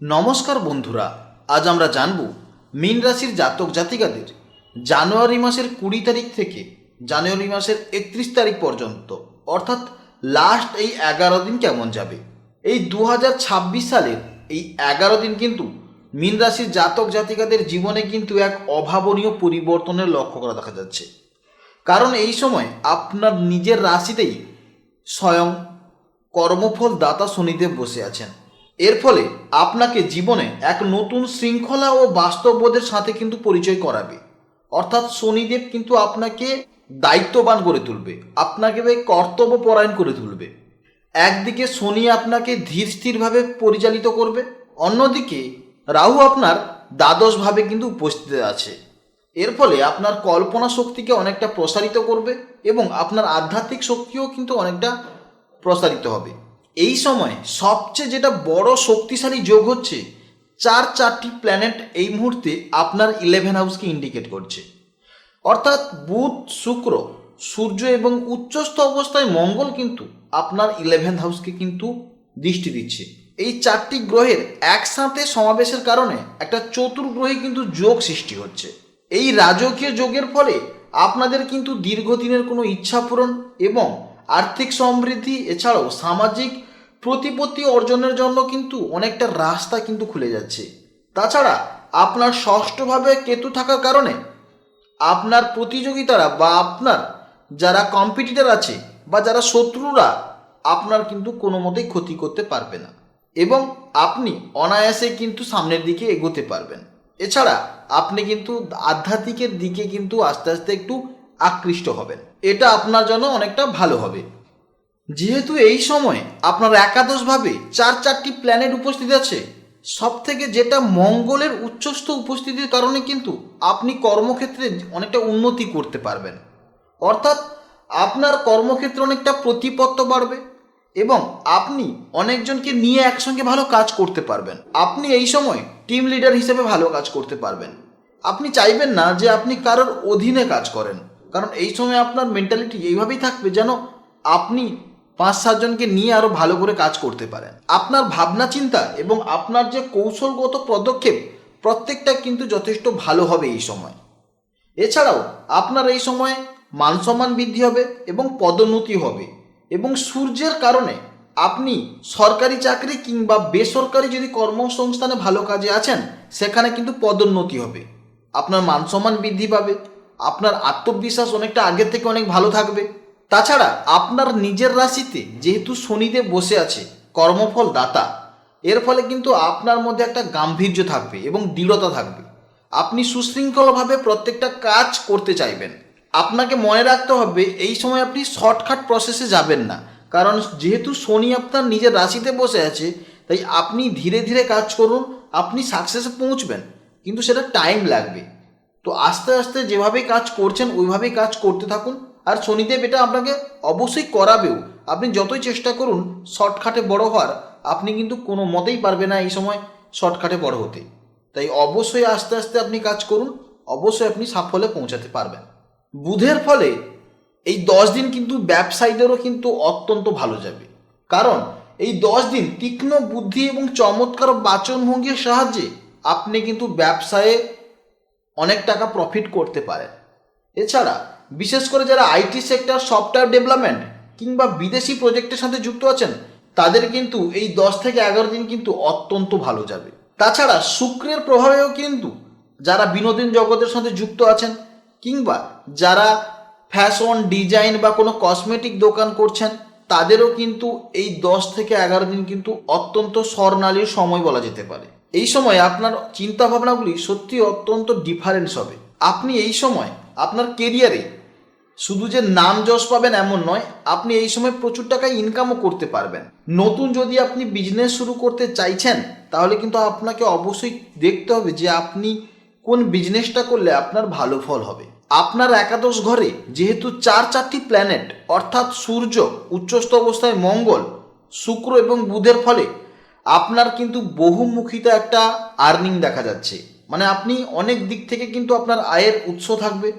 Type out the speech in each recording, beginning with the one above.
নমস্কার বন্ধুরা, আজ আমরা জানব মীন রাশির জাতক জাতিকাদের জানুয়ারি মাসের কুড়ি তারিখ থেকে জানুয়ারি মাসের একত্রিশ তারিখ পর্যন্ত, অর্থাৎ লাস্ট এই এগারো দিন কেমন যাবে? এই দু হাজার ছাব্বিশ সালের এই এগারো দিন কিন্তু মীন রাশির জাতক জাতিকাদের জীবনে কিন্তু এক অভাবনীয় পরিবর্তনের লক্ষ্য করা দেখা যাচ্ছে। কারণ এই সময় আপনার নিজের রাশিতেই স্বয়ং কর্মফল দাতা শনিদেব বসে আছেন। এর ফলে আপনাকে জীবনে এক নতুন শৃঙ্খলা ও বাস্তববোধের সাথে কিন্তু পরিচয় করাবে। অর্থাৎ শনিদেব কিন্তু আপনাকে দায়িত্ববান করে তুলবে, আপনাকে কর্তব্য পরায়ণ করে তুলবে। একদিকে শনি আপনাকে ধীর স্থিরভাবে পরিচালিত করবে, অন্যদিকে রাহু আপনার দ্বাদশভাবে কিন্তু উপস্থিত আছে। এর ফলে আপনার কল্পনা শক্তিকে অনেকটা প্রসারিত করবে এবং আপনার আধ্যাত্মিক শক্তিও কিন্তু অনেকটা প্রসারিত হবে। এই সময় সবচেয়ে যেটা বড় শক্তিশালী যোগ হচ্ছে, চার চারটি প্ল্যানেট এই মুহূর্তে আপনার ইলেভেন হাউসকে ইন্ডিকেট করছে। অর্থাৎ বুধ, শুক্র, সূর্য এবং উচ্চস্থ অবস্থায় মঙ্গল কিন্তু আপনার ইলেভেন হাউসকে কিন্তু দৃষ্টি দিচ্ছে। এই চারটি গ্রহের একসাথে সমাবেশের কারণে একটা চতুর্গ্রহে কিন্তু যোগ সৃষ্টি হচ্ছে। এই রাজকীয় যোগের ফলে আপনাদের কিন্তু দীর্ঘদিনের কোনো ইচ্ছা পূরণ এবং আর্থিক সমৃদ্ধি, এছাড়াও সামাজিক প্রতিপত্তি অর্জনের জন্য কিন্তু অনেকটা রাস্তা কিন্তু খুলে যাচ্ছে। তাছাড়া আপনার ষষ্ঠভাবে কেতু থাকার কারণে আপনার প্রতিযোগিতারা বা আপনার যারা কম্পিটিটার আছে বা যারা শত্রুরা, আপনার কিন্তু কোনো মতেই ক্ষতি করতে পারবে না এবং আপনি অনায়াসে কিন্তু সামনের দিকে এগোতে পারবেন। এছাড়া আপনি কিন্তু আধ্যাত্মিকের দিকে কিন্তু আস্তে আস্তে একটু আকৃষ্ট হবেন। এটা আপনার জন্য অনেকটা ভালো হবে। যেহেতু এই সময় আপনার একাদশভাবে চার চারটি প্ল্যানেট উপস্থিত আছে সব থেকে যেটা মঙ্গলের উচ্চস্থ উপস্থিতির কারণে কিন্তু আপনি কর্মক্ষেত্রে অনেকটা উন্নতি করতে পারবেন। অর্থাৎ আপনার কর্মক্ষেত্রে অনেকটা প্রতিপত্ত বাড়বে এবং আপনি অনেকজনকে নিয়ে একসঙ্গে ভালো কাজ করতে পারবেন। আপনি এই সময় টিম লিডার হিসেবে ভালো কাজ করতে পারবেন। আপনি চাইবেন না যে আপনি কারোর অধীনে কাজ করেন। কারণ এই সময় আপনার মেন্টালিটি এইভাবেই থাকবে যেন আপনি পাঁচ সাতজনকে নিয়ে আরও ভালো করে কাজ করতে পারেন। আপনার ভাবনা চিন্তা এবং আপনার যে কৌশলগত পদক্ষেপ, প্রত্যেকটা কিন্তু যথেষ্ট ভালো হবে এই সময়। এছাড়াও আপনার এই সময় মানসম্মান বৃদ্ধি হবে এবং পদোন্নতি হবে এবং সূর্যের কারণে আপনি সরকারি চাকরি কিংবা বেসরকারি যদি কর্মসংস্থানে ভালো কাজে আছেন, সেখানে কিন্তু পদোন্নতি হবে। আপনার মানসম্মান বৃদ্ধি পাবে আপনার আত্মবিশ্বাস অনেকটা আগের থেকে অনেক ভালো থাকবে। তাছাড়া আপনার নিজের রাশিতে যেহেতু শনিদেব বসে আছে, কর্মফল দাতা, এর ফলে কিন্তু আপনার মধ্যে একটা গাম্ভীর্য থাকবে এবং দৃঢ়তা থাকবে। আপনি সুশৃঙ্খলভাবে প্রত্যেকটা কাজ করতে চাইবেন। আপনাকে মনে রাখতে হবে, এই সময় আপনি শর্টকাট প্রসেসে যাবেন না। কারণ যেহেতু শনি আপনার নিজের রাশিতে বসে আছে, তাই আপনি ধীরে ধীরে কাজ করুন, আপনি সাকসেসে পৌঁছবেন। কিন্তু সেটা টাইম লাগবে। তো আস্তে আস্তে যেভাবে কাজ করছেন, ওইভাবেই কাজ করতে থাকুন। আর শনিদেব এটা আপনাকে অবশ্যই করাবেও। আপনি যতই চেষ্টা করুন, শর্টকাটে বড় হওয়ার, আপনি কিন্তু কোনো মতেই পারবে না এই সময় শর্টকাটে বড় হতে। তাই অবশ্যই আস্তে আস্তে আপনি কাজ করুন, অবশ্যই আপনি সাফল্যে পৌঁছাতে পারবেন। বুধের ফলে এই দশ দিন কিন্তু ব্যবসায়ীদেরও কিন্তু অত্যন্ত ভালো যাবে। কারণ এই দশ দিন তীক্ষ্ণ বুদ্ধি এবং চমৎকার বাচনভঙ্গির সাহায্যে আপনি কিন্তু ব্যবসায়ে অনেক টাকা প্রফিট করতে পারেন এছাড়া, বিশেষ করে যারা আইটি সেক্টর সফটওয়্যার ডেভেলপমেন্ট কিংবা বিদেশি প্রজেক্টের সাথে যুক্ত আছেন, তাদের কিন্তু এই দশ থেকে এগারো দিন কিন্তু অত্যন্ত ভালো যাবে। তাছাড়া, শুক্রের প্রভাবেও কিন্তু যারা বিনোদন জগতের সাথে যুক্ত আছেন কিংবা যারা ফ্যাশন ডিজাইন বা কোনো কসমেটিক দোকান করছেন, তাদেরও কিন্তু এই দশ থেকে এগারো দিন কিন্তু অত্যন্ত স্বর্ণালীর সময় বলা যেতে পারে। এই সময় আপনার চিন্তা ভাবনাগুলি সত্যি অত্যন্ত ডিফারেন্স হবে। আপনি এই সময় আপনার কেরিয়ারে শুধু যে নাম যশ পাবেন এমন নয়, আপনি এই সময় প্রচুর টাকা ইনকামও করতে পারবেন। নতুন যদি আপনি বিজনেস শুরু করতে চাইছেন, তাহলে কিন্তু আপনাকে অবশ্যই দেখতে হবে যে আপনি কোন বিজনেসটা করলে আপনার ভালো ফল হবে। আপনার একাদশ ঘরে যেহেতু চার চারটি প্ল্যানেট অর্থাৎ সূর্য, উচ্চস্থ অবস্থায় মঙ্গল, শুক্র এবং বুধের ফলে আপনার কিন্তু বহুমুখিতা একটা আর্নিং দেখা যাচ্ছে। মানে আপনি অনেক দিক থেকে কিন্তু আপনার আয়ের উৎস থাকবে।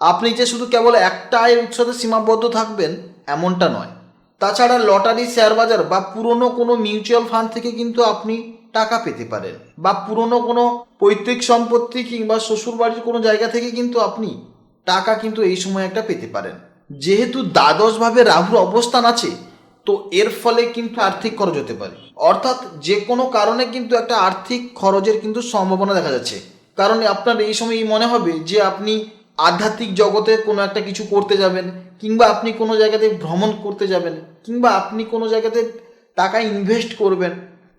আপনি যে শুধু কেবল একটা আয়ের উৎসতে সীমাবদ্ধ থাকবেন, এমনটা নয়। তাছাড়া লটারি, শেয়ার বাজার বা পুরনো কোনো মিউচুয়াল ফান্ড থেকে কিন্তু আপনি টাকা পেতে পারেন। বা পুরনো কোনো পৈতৃক সম্পত্তি কিংবা শ্বশুরবাড়ির কোনো জায়গা থেকে কিন্তু আপনি টাকা কিন্তু এই সময় একটা পেতে পারেন। যেহেতু দ্বাদশভাবে রাহুর অবস্থান আছে, তো এর ফলে কিন্তু আর্থিক খরচ হতে পারে। অর্থাৎ যে কোনো কারণে কিন্তু একটা আর্থিক খরচের কিন্তু সম্ভাবনা দেখা যাচ্ছে। কারণ আপনার এই সময় মনে হবে যে আপনি আধ্যাত্মিক জগতে কোনো একটা কিছু করতে যাবেন, কিংবা আপনি কোনো জায়গাতে ভ্রমণ করতে যাবেন, কিংবা আপনি কোনো জায়গাতে টাকা ইনভেস্ট করবেন,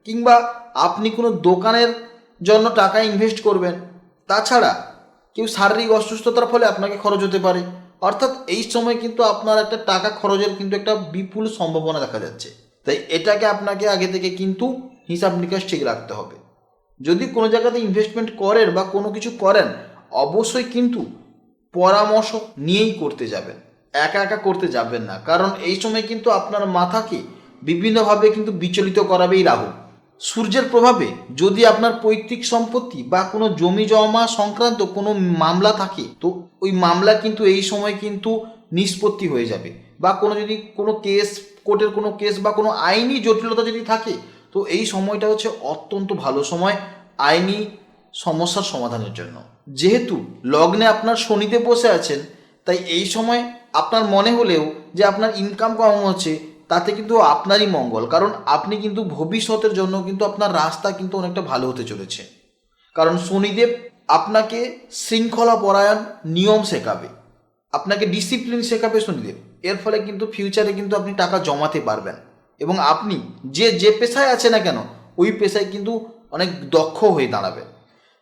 কিংবা আপনি কোনো দোকানের জন্য টাকা ইনভেস্ট করবেন। তাছাড়া কেউ শারীরিক অসুস্থতার ফলে আপনাকে খরচ হতে পারে। অর্থাৎ এই সময় কিন্তু আপনার একটা টাকা খরচের কিন্তু একটা বিপুল সম্ভাবনা দেখা যাচ্ছে। তাই এটাকে আপনাকে আগে থেকে কিন্তু হিসাব নিকাশ ঠিক রাখতে হবে। যদি কোনো জায়গাতে ইনভেস্টমেন্ট করেন বা কোনো কিছু করেন, অবশ্যই কিন্তু পরামর্শ নিয়েই করতে যাবেন। একা একা করতে যাবেন না। কারণ এই সময় কিন্তু আপনার মাথাকে বিভিন্নভাবে কিন্তু বিচলিত করাবেই রাহু। সূর্যের প্রভাবে যদি আপনার পৈতৃক সম্পত্তি বা কোনো জমি জমা সংক্রান্ত কোনো মামলা থাকে, তো ওই মামলা কিন্তু এই সময় কিন্তু নিষ্পত্তি হয়ে যাবে। বা কোনো যদি কোনো কেস কোর্টের কোনো কেস বা কোনো আইনি জটিলতা যদি থাকে, তো এই সময়টা হচ্ছে অত্যন্ত ভালো সময় আইনি সমস্যার সমাধানের জন্য। যেহেতু লগ্নে আপনার শনিতে বসে আছেন, তাই এই সময় আপনার মনে হলেও যে আপনার ইনকাম কম হচ্ছে, তাতে কিন্তু আপনারই মঙ্গল। কারণ আপনি কিন্তু ভবিষ্যতের জন্য কিন্তু আপনার রাস্তা কিন্তু অনেকটা ভালো হতে চলেছে। কারণ শনিদেব আপনাকে শৃঙ্খলা পরায়ণ নিয়ম শেখাবে। আপনাকে ডিসিপ্লিন শেখাবে শনিদেব। এর ফলে কিন্তু ফিউচারে কিন্তু আপনি টাকা জমাতে পারবেন। এবং আপনি যে যে পেশায় আছে না কেন, ওই পেশায় কিন্তু অনেক দক্ষ হয়ে দাঁড়াবে।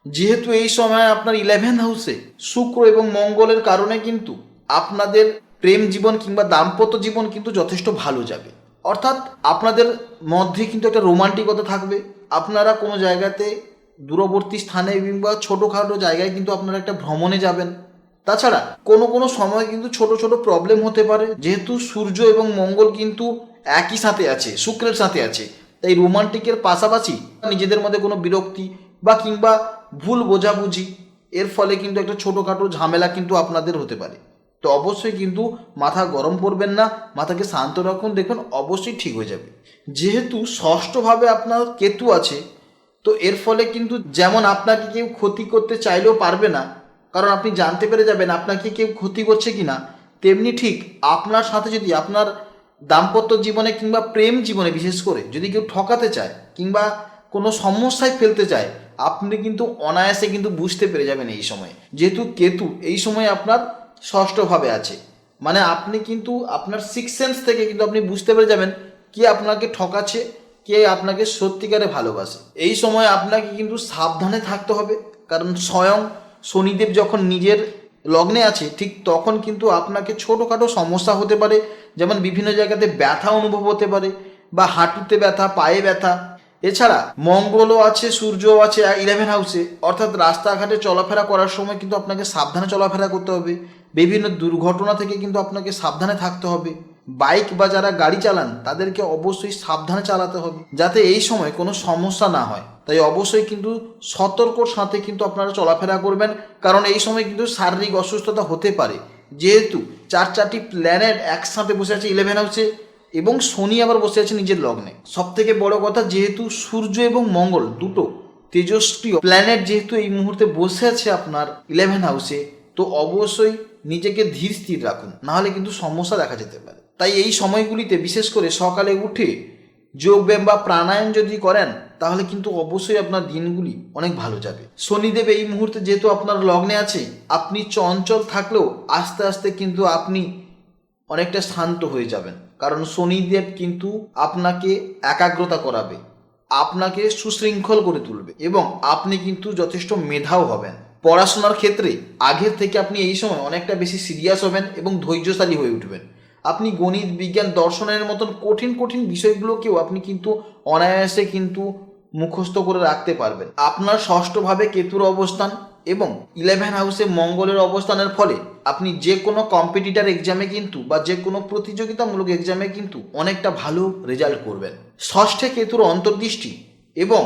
যেহেতু এই সময় আপনার ইলেভেন হাউসে শুক্র এবং মঙ্গলের কারণে কিন্তু আপনাদের প্রেম জীবন কিংবা দাম্পত্য জীবন কিন্তু যথেষ্ট ভালো যাবে। অর্থাৎ আপনাদের মধ্যে কিন্তু একটা রোমান্টিকতা থাকবে। আপনারা কোনো জায়গাতে দূরবর্তী স্থানে কিংবা ছোটোখাটো জায়গায় কিন্তু আপনারা একটা ভ্রমণে যাবেন। তাছাড়া কোনো কোনো সময় কিন্তু ছোট ছোট প্রবলেম হতে পারে। যেহেতু সূর্য এবং মঙ্গল কিন্তু একই সাথে আছে, শুক্রের সাথে আছে। তাই রোমান্টিকের পাশাপাশি নিজেদের মধ্যে কোনো বিরক্তি বা কিংবা ভুল বোঝাবুঝি, এর ফলে কিন্তু একটা ছোটোখাটো ঝামেলা কিন্তু আপনাদের হতে পারে। তো অবশ্যই কিন্তু মাথা গরম করবেন না, মাথাকে শান্ত রাখুন, দেখুন অবশ্যই ঠিক হয়ে যাবে। যেহেতু ষষ্ঠভাবে আপনার কেতু আছে, তো এর ফলে কিন্তু যেমন আপনাকে কেউ ক্ষতি করতে চাইলেও পারবে না কারণ আপনি জানতে পেরে যাবেন আপনাকে কেউ ক্ষতি করছে কি না তেমনি ঠিক আপনার সাথে যদি আপনার দাম্পত্য জীবনে কিংবা প্রেম জীবনে বিশেষ করে যদি কেউ ঠকাতে চায় কিংবা কোনো সমস্যায় ফেলতে চায়, আপনি কিন্তু অনায়াসে কিন্তু বুঝতে পেরে যাবেন এই সময়। যেহেতু কেতু এই সময় আপনার ষষ্ঠভাবে আছে। মানে আপনি কিন্তু আপনার সিক্স সেন্স থেকে কিন্তু আপনি বুঝতে পেরে যাবেন কে আপনাকে ঠকাচ্ছে, কে আপনাকে সত্যিকারে ভালোবাসে। এই সময় আপনাকে কিন্তু সাবধানে থাকতে হবে, কারণ স্বয়ং শনিদেব যখন নিজের লগ্নে আছে, ঠিক তখন কিন্তু আপনাকে ছোটোখাটো সমস্যা হতে পারে, যেমন বিভিন্ন জায়গাতে ব্যথা অনুভব হতে পারে বা হাঁটুতে ব্যথা, পায়ে ব্যথা। এছাড়া মঙ্গলও আছে, সূর্যও আছে ইলেভেন হাউসে অর্থাৎ রাস্তাঘাটে চলাফেরা করার সময় কিন্তু আপনাকে সাবধানে চলাফেরা করতে হবে। বিভিন্ন দুর্ঘটনা থেকে কিন্তু আপনাকে সাবধানে থাকতে হবে। বাইক বা যারা গাড়ি চালান, তাদেরকে অবশ্যই সাবধানে চালাতে হবে, যাতে এই সময় কোনো সমস্যা না হয়। তাই অবশ্যই কিন্তু সতর্কর সাথে কিন্তু আপনারা চলাফেরা করবেন। কারণ এই সময় কিন্তু শারীরিক অসুস্থতা হতে পারে। যেহেতু চার চারটি প্ল্যানেট একসাথে বসে আছে ইলেভেন হাউসে এবং শনি আবার বসে আছে নিজের লগ্নে। সব থেকে বড় কথা যেহেতু সূর্য এবং মঙ্গল দুটো তেজস্ক্রিয় প্ল্যানেট যেহেতু এই মুহূর্তে বসে আছে আপনার ইলেভেন হাউসে তো অবশ্যই নিজেকে ধীর স্থির রাখুন। নাহলে কিন্তু সমস্যা দেখা যেতে পারে। তাই এই সময়গুলিতে বিশেষ করে সকালে উঠে যোগব্যায়াম বা প্রাণায়াম যদি করেন তাহলে কিন্তু অবশ্যই আপনার দিনগুলি অনেক ভালো যাবে। শনিদেব এই মুহূর্তে যেহেতু আপনার লগ্নে আছে, আপনি চঞ্চল থাকলেও আস্তে আস্তে কিন্তু আপনি অনেকটা শান্ত হয়ে যাবেন। কারণ শনিদেব কিন্তু আপনাকে একাগ্রতা করাবে, আপনাকে সুশৃঙ্খল করে তুলবে এবং আপনি কিন্তু যথেষ্ট মেধাও হবেন। পড়াশোনার ক্ষেত্রে আগের থেকে আপনি এই সময় অনেকটা বেশি সিরিয়াস হবেন এবং ধৈর্যশালী হয়ে উঠবেন। আপনি গণিত, বিজ্ঞান, দর্শনের মতন কঠিন কঠিন বিষয়গুলোকেও আপনি কিন্তু অনায়াসে কিন্তু মুখস্থ করে রাখতে পারবেন। আপনার ষষ্ঠভাবে কেতুর অবস্থান এবং ইলেভেন হাউসে মঙ্গলের অবস্থানের ফলে আপনি যে কোনো কম্পিটিটার এক্সামে কিন্তু বা যে কোনো প্রতিযোগিতামূলক এক্সামে কিন্তু অনেকটা ভালো রেজাল্ট করবেন। ষষ্ঠে কেতুর অন্তর্দৃষ্টি এবং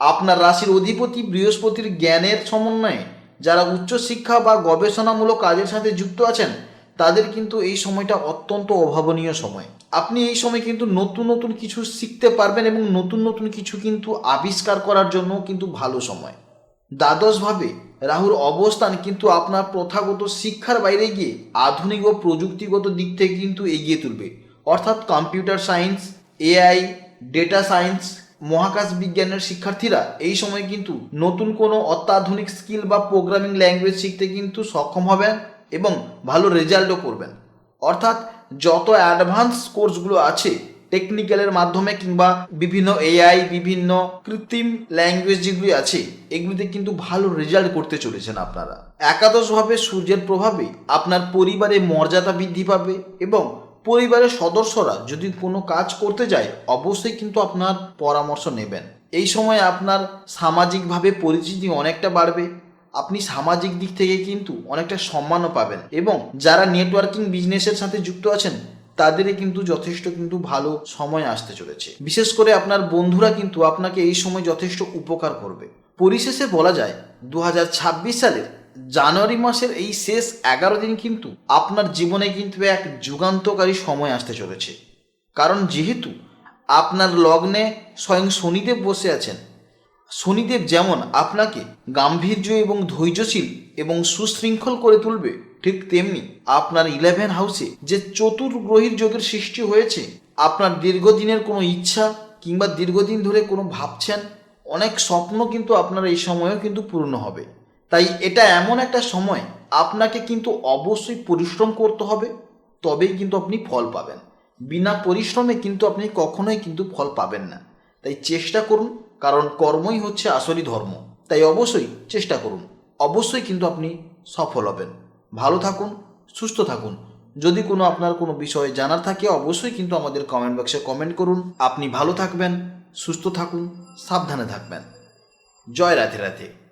আপনার রাশির অধিপতি বৃহস্পতির জ্ঞানের সমন্বয়ে যারা উচ্চশিক্ষা বা গবেষণামূলক কাজের সাথে যুক্ত আছেন তাদের কিন্তু এই সময়টা অত্যন্ত অভাবনীয় সময়। আপনি এই সময় কিন্তু নতুন নতুন কিছু শিখতে পারবেন এবং নতুন নতুন কিছু কিন্তু আবিষ্কার করার জন্য কিন্তু ভালো সময়। দ্বাদশভাবে রাহুর অবস্থান কিন্তু আপনার প্রথাগত শিক্ষার বাইরে গিয়ে আধুনিক ও প্রযুক্তিগত দিক থেকে কিন্তু এগিয়ে তুলবে। অর্থাৎ computer science, AI, data science, মহাকাশ বিজ্ঞানের শিক্ষার্থীরা এই সময় কিন্তু নতুন কোনো অত্যাধুনিক স্কিল বা প্রোগ্রামিং ল্যাঙ্গুয়েজ শিখতে কিন্তু সক্ষম হবেন। এবং ভালো রেজাল্টও করবেন। অর্থাৎ যত অ্যাডভান্স কোর্সগুলো আছে, টেকনিক্যালের মাধ্যমে কিংবা বিভিন্ন এআই, বিভিন্ন কৃত্রিম ল্যাঙ্গুয়েজ যেগুলি আছে, এগুলিতে কিন্তু ভালো রেজাল্ট করতে চলেছেন আপনারা। একাদশভাবে সূর্যের প্রভাবে আপনার পরিবারে মর্যাদা বৃদ্ধি পাবে এবং পরিবারের সদস্যরা যদি কোনো কাজ করতে যায়, অবশ্যই কিন্তু আপনার পরামর্শ নেবেন। এই সময় আপনার সামাজিকভাবে পরিচিতি অনেকটা বাড়বে। আপনি সামাজিক দিক থেকে কিন্তু অনেকটা সম্মানও পাবেন এবং যারা নেটওয়ার্কিং বিজনেসের সাথে যুক্ত আছেন, তাদেরই কিন্তু যথেষ্ট কিন্তু ভালো সময় আসতে চলেছে। বিশেষ করে আপনার বন্ধুরা কিন্তু আপনাকে এই সময় যথেষ্ট উপকার করবে। পরিশেষে বলা যায় দু সালের জানুয়ারি মাসের এই শেষ এগারো দিন কিন্তু আপনার জীবনে কিন্তু এক যুগান্তকারী সময় আসতে চলেছে। কারণ যেহেতু আপনার লগ্নে স্বয়ং শনিদেব বসে আছেন শনিদেব যেমন আপনাকে গাম্ভীর্য এবং ধৈর্যশীল এবং সুশৃঙ্খল করে তুলবে, ঠিক তেমনি আপনার ইলেভেন হাউসে যে চতুর্গ্রহীর যোগের সৃষ্টি হয়েছে, আপনার দীর্ঘদিনের কোনো ইচ্ছা কিংবা দীর্ঘদিন ধরে কোনো ভাবছেন, অনেক স্বপ্ন কিন্তু আপনার এই সময়েও কিন্তু পূর্ণ হবে। তাই এটা এমন একটা সময়, আপনাকে কিন্তু অবশ্যই পরিশ্রম করতে হবে, তবেই কিন্তু আপনি ফল পাবেন। বিনা পরিশ্রমে কিন্তু আপনি কখনোই কিন্তু ফল পাবেন না। তাই চেষ্টা করুন কারণ কর্মই হচ্ছে আসলই ধর্ম। তাই অবশ্যই চেষ্টা করুন। অবশ্যই কিন্তু আপনি সফল হবেন। ভালো থাকুন, সুস্থ থাকুন। যদি কোনো আপনার কোনো বিষয়ে জানার থাকে, অবশ্যই কিন্তু আমাদের কমেন্ট বক্সে কমেন্ট করুন। আপনি ভালো থাকবেন, সুস্থ থাকুন, সাবধানে থাকবেন। জয় রাধে রাধে।